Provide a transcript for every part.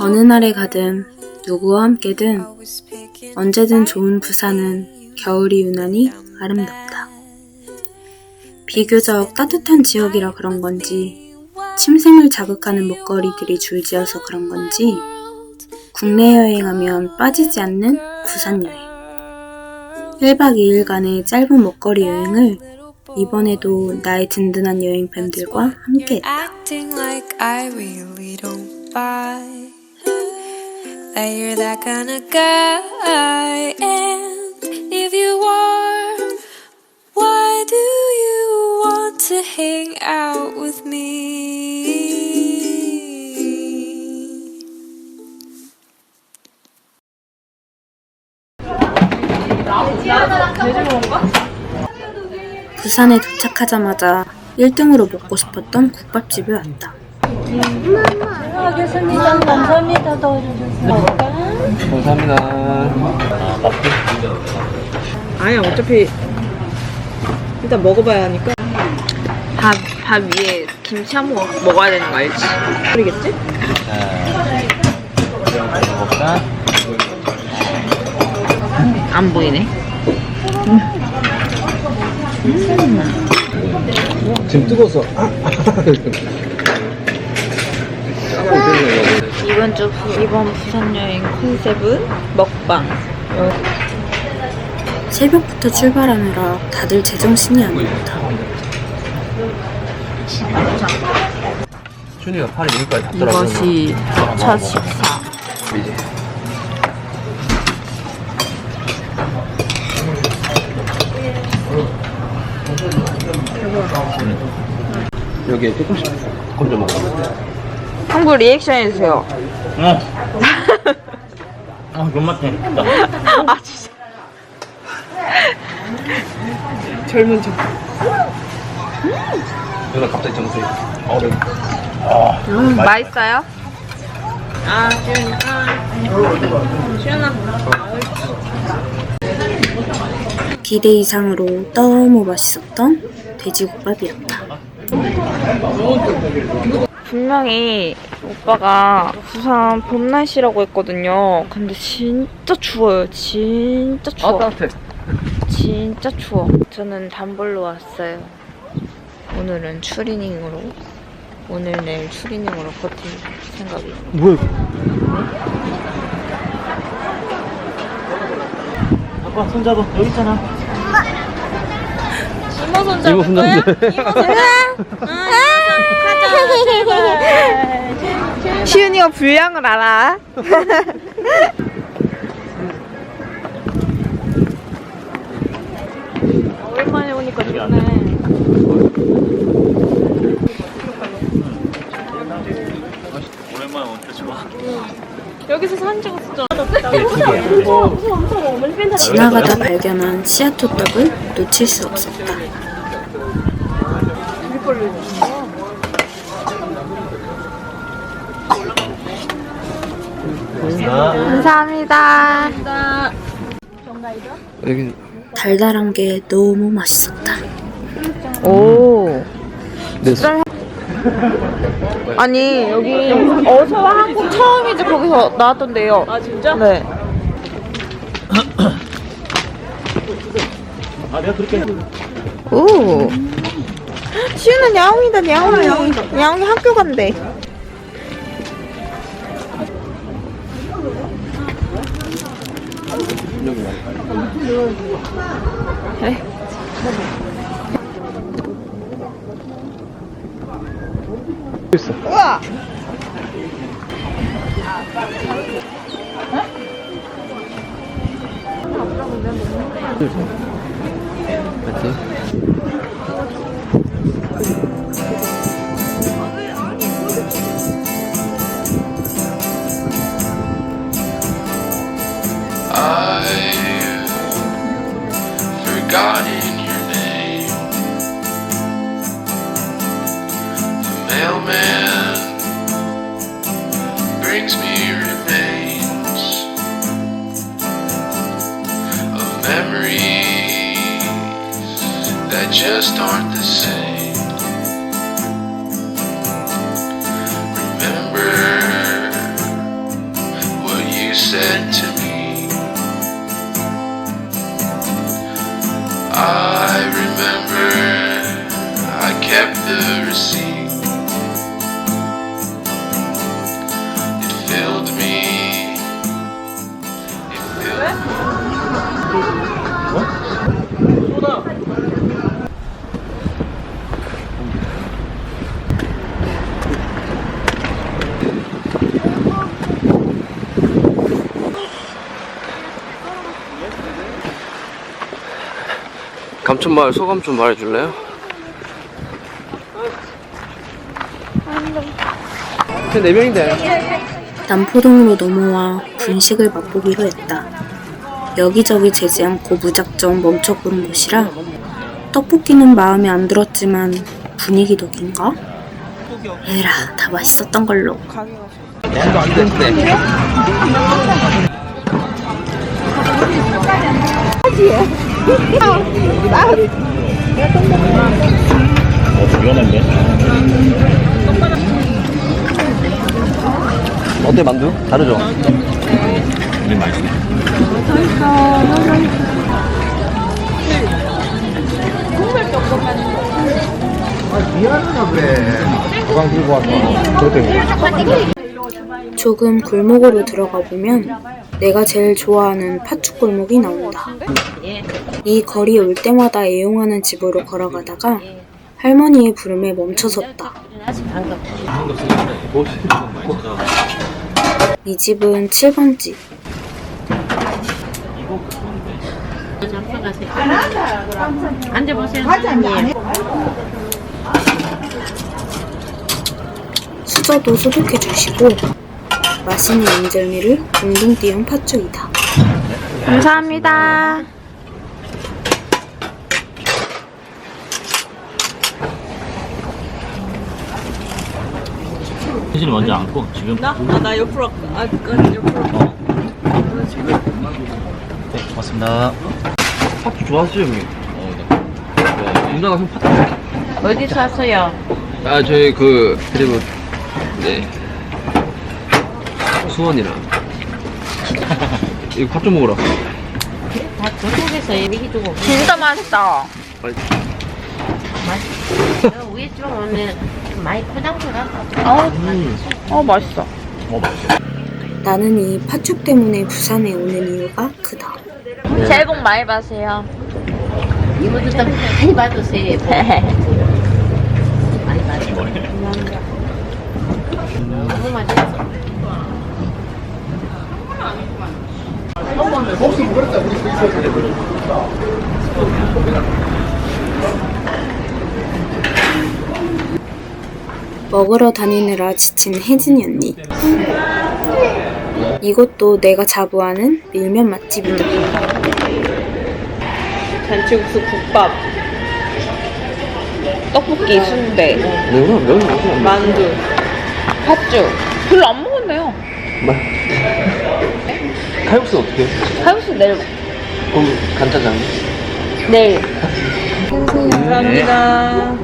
어느 날에 가든 누구와 함께든 언제든 좋은 부산은 겨울이 유난히 아름답다. 비교적 따뜻한 지역이라 그런 건지 침샘을 자극하는 먹거리들이 줄지어서 그런 건지 국내 여행하면 빠지지 않는 부산 여행. 1박 2일간의 짧은 먹거리 여행을 이번에도 나의 든든한 여행팬들과 함께했다. Buy that you're that kind of guy. And if you are, why do you want to hang out with me? 부산에 도착하자마자 1등으로 먹고 싶었던 국밥집에 왔다. 감사합니다. 아니야 어차피 일단 먹어봐야 하니까 밥, 밥 위에 김치 한 번 먹어야 되는 거 알지? 모르겠지? 자, 먹자. 안 보이네 지금 뜨거워서. 아, 이번 주 부- 이번 부산 여행 컨셉은 먹방 새벽부터 출발하느라 다들 제정신이 아닙니다. 준이가 팔이 여기까지 닿더라고. 이것이 첫 식사 이제. 여기에 조금씩 건져 먹어. 한국 리액션 해주세요 어. 아, 존맛해. 아 진짜 젊은 척 누나 갑자기 정수해. 어른. 음, 맛있어요? 아 시윤이 아 시윤아 기대 이상으로 너무 맛있었던 돼지국밥이었다. 분명히 오빠가 부산 봄 날씨라고 했거든요. 근데 진짜 추워요. 진짜 추워. 따뜻해. 진짜 추워. 저는 단벌로 왔어요. 오늘은 추리닝으로 오늘 내일 추리닝으로 버틸 생각이에요. 뭐야? 아빠 손잡아. 여기 있잖아. 이모 손 이모 손잡는 데. 시윤이가 분량을 알아. 오랜만에 오니까 좋네. 오랜만에 오니까 좋아. 여기서 사진 찍었었잖아. 지나가다 발견한 씨앗 호떡을 놓칠 수 없었다. 감사합니다. 여기 달달한 게 너무 맛있었다. 오. 내 아니 여기 어서 한국 처음이지 거기서 나왔던데요. 아 진짜? 네. 아, 내가 그렇게. 오. 시윤아 야옹이다 야옹이. 야옹이 학교 간대. 그래. 있어. 우와. 맞지? God. 감천마을 소감 좀 말해줄래요? 네 명인데 남포동으로 넘어와 분식을 맛보기로 했다. 여기저기 재지 않고 무작정 멈춰보는 곳이라 떡볶이는 마음에 안 들었지만 분위기 덕인가? 에라 다 맛있었던 걸로. 어때 만두? 다르죠? 조금 골목으로 들어가 보면 내가 제일 좋아하는 팥죽 골목이 나온다. 이 거리에 올 때마다 애용하는 집으로 걸어가다가 할머니의 부름에 멈춰섰다. 이 집은 7번 집. 앉아보세요. 수저도 소독해 주시고 맛있는 인절미를 둥둥 띄운 팥죽이다. 감사합니다. 혜진이 먼저 앉고 지금 나? 아, 나 옆으로, 아, 그, 옆으로. 네, 고맙습니다. 파트 좋아하시죠 형님? 네. 누나가 형 파트 어디서 왔어요? 아 저희 그 그리고 네 수원이랑 이거 팥좀 먹으라 다 중국에서 얘기 주고. 진짜 맛있다. 맛있어. 위에 좀 오늘 많이 포장해라. 어, 맛있어. 나는 이 팥죽 때문에 부산에 오는 이유가 크다. 새해 복 많이 받으세요. 이모들도 많이 받으세요. 많이 받으세요. 너무 맛있어. 먹으러 다니느라 지친 혜진이 언니. 이것도 내가 자부하는 밀면 맛집이다. 잔치국수 국밥. 떡볶이, 순대, 내가 면이 무슨 안 만두, 팥죽. 별로 안 먹었네요. 말 칼국수 어떻게? 칼국수 내일 먹 그럼 간짜장 내일. 감사합니다.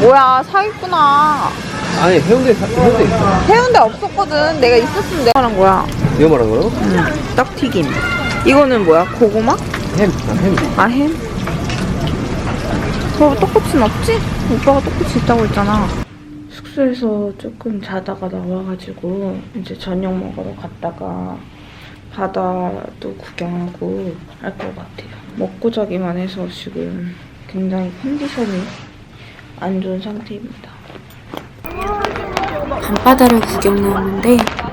뭐야, 사기구나. 아니 해운대 사- 해운대 있어 해운대 없었거든. 내가 있었으면 내가 하는 거야. 이거 말하는 거라고? 떡튀김. 이거는 뭐야? 고구마? 햄, 아, 햄. 아, 햄? 저 떡꼬치는 없지? 오빠가 떡꼬치 있다고 했잖아. 숙소에서 조금 자다가 나와가지고 이제 저녁 먹으러 갔다가 바다도 구경하고 할 것 같아요. 먹고 자기만 해서 지금 굉장히 컨디션이 안 좋은 상태입니다. 밤바다를 구경 나왔는데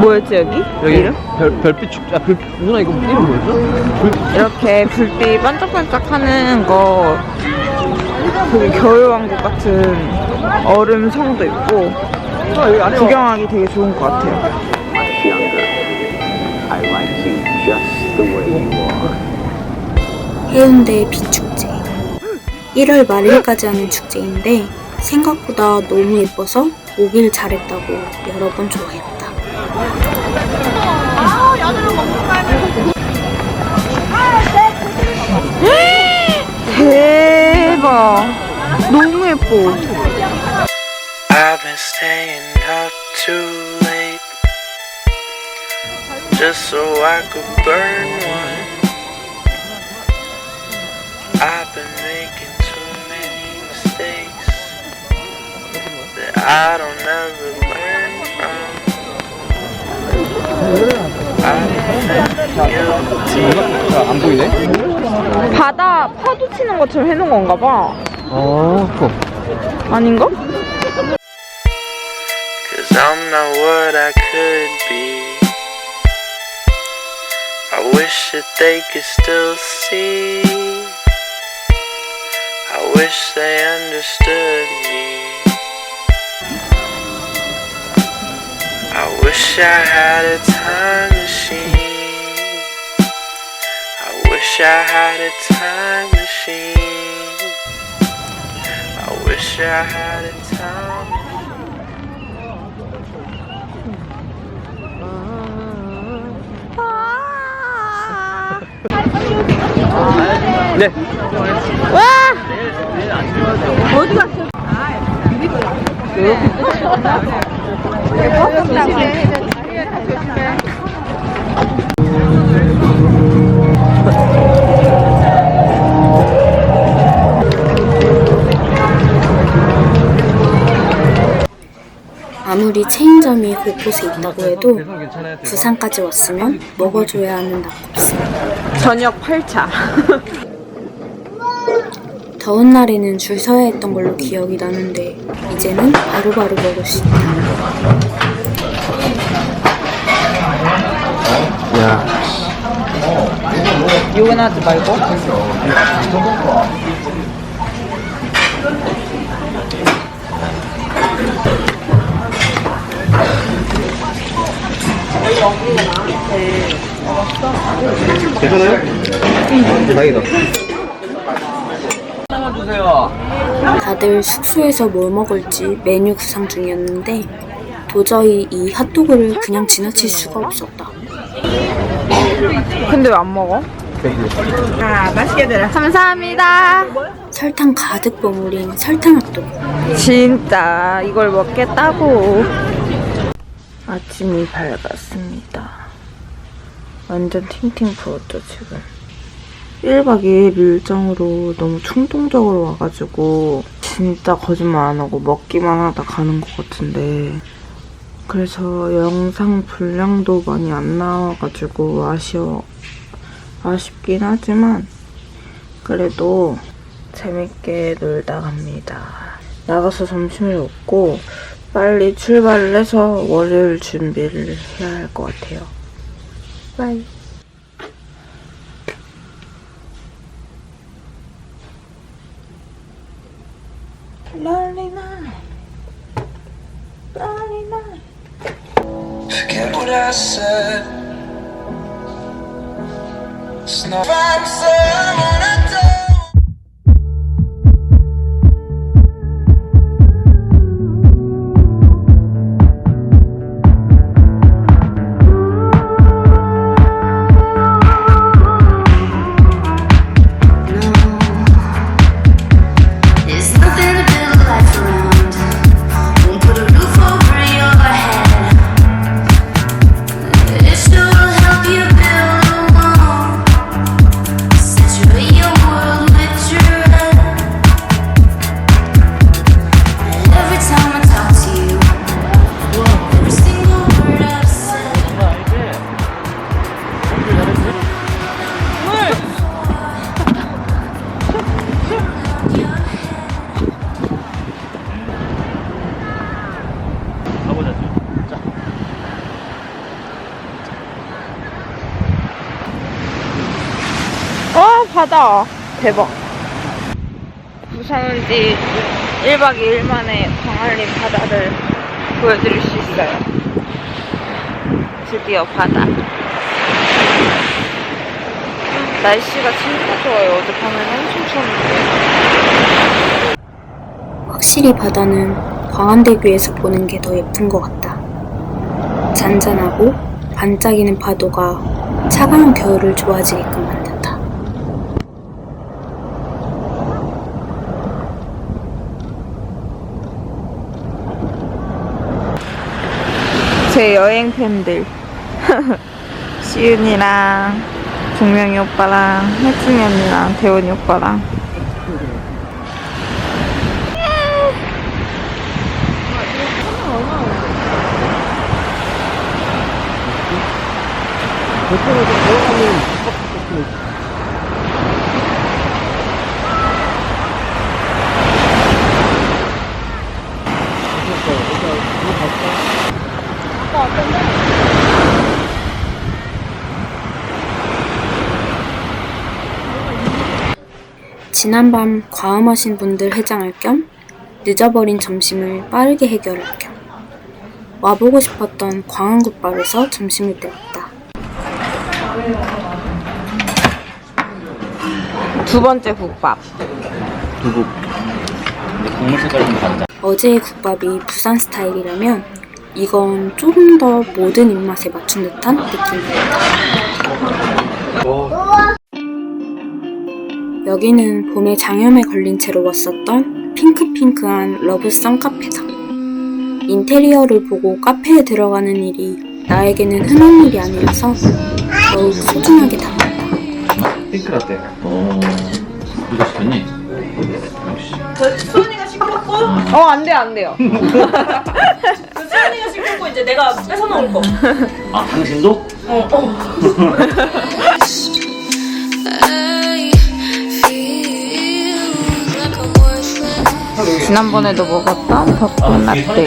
뭐였지 여기? 여기 이름? 별, 별빛 축제. 아, 별, 누나 이거 이름 뭐였죠? 불, 이렇게 불빛 반짝반짝하는 거 되게 겨울왕국 같은 얼음 성도 있고 구경하기 되게 좋은 것 같아요. 해운대 비축제. 1월 말일까지 하는 축제인데 생각보다 너무 예뻐서 오길 잘했다고 여러 번 좋아했다. 대박. 너무 예뻐. I've been staying up too late just so I could burn one. I've been making too many mistakes that I don't ever learn from. 안 보이네? 바다 파도 치는 것처럼 해놓은 건가 봐. 어. 아닌가? Cause I'm not what I could be. I wish that they could still see. I wish they understood me. I wish I had a time machine. I wish I had a time machine. I wish I had a time 네. 아 무리 체인점이 곳곳에 있다고 해도 부산까지 왔으면 먹어줘야 하는 낙곱새. 저녁 8차. 더운 날에는 줄 서야 했던 걸로 기억이 나는데 이제는 바로바로 먹을 수 있다. 야. 요원하지 말고. 괜찮아요? 응. 다행이다. 주세요. 다들 숙소에서 뭘 먹을지 메뉴 구상 중이었는데 도저히 이 핫도그를 그냥 지나칠 수가 없었다. 근데 왜 안 먹어? 아, 맛있게 드라. 감사합니다. 설탕 가득 버무린 설탕 핫도그. 진짜 이걸 먹겠다고. 아침이 밝았습니다. 완전 팅팅 부었죠, 지금. 1박 2일 일정으로 너무 충동적으로 와가지고 진짜 거짓말 안 하고 먹기만 하다 가는 것 같은데 그래서 영상 분량도 많이 안 나와가지고 아쉬워 아쉽긴 하지만 그래도 재밌게 놀다 갑니다. 나가서 점심을 먹고 빨리 출발을 해서 월요일 준비를 해야 할 것 같아요. 빠이. Not I'm. 바다. 대박. 저는 지 1박 2일 만에 광안리 바다를 보여드릴 수 있어요. 드디어 바다. 날씨가 진짜 좋아요. 어젯밤에는 엄청 추웠는데. 확실히 바다는 광안대교에서 보는 게 더 예쁜 것 같다. 잔잔하고 반짝이는 파도가 차가운 겨울을 좋아지게끔 만든다. 제 여행 팬들. 시윤이랑 종명이 오빠랑 혜진이 언니랑 대원이 오빠랑 지난밤 과음하신 분들 해장할 겸 늦어버린 점심을 빠르게 해결할 겸 와보고 싶었던 광안국밥에서 점심을 때웠다. 두 번째 국밥. 근데 국물 색깔이 좀 다르다. 어제의 국밥이 부산 스타일이라면 이건 조금 더 모든 입맛에 맞춘 듯한 느낌이었다. 여기는 봄에 장염에 걸린 채로 왔었던 핑크핑크한 러브성 카페다. 인테리어를 보고 카페에 들어가는 일이 나에게는 흔한 일이 아니라서 더욱 소중하게 다가왔다. 핑크라떼. 어, 누가 시켰니? 역시. 어, 안 돼요, 안 돼요. 아, 당신도? I feel like a worthless 지난번에도 먹었던 아, 벚꽃 이게 라떼.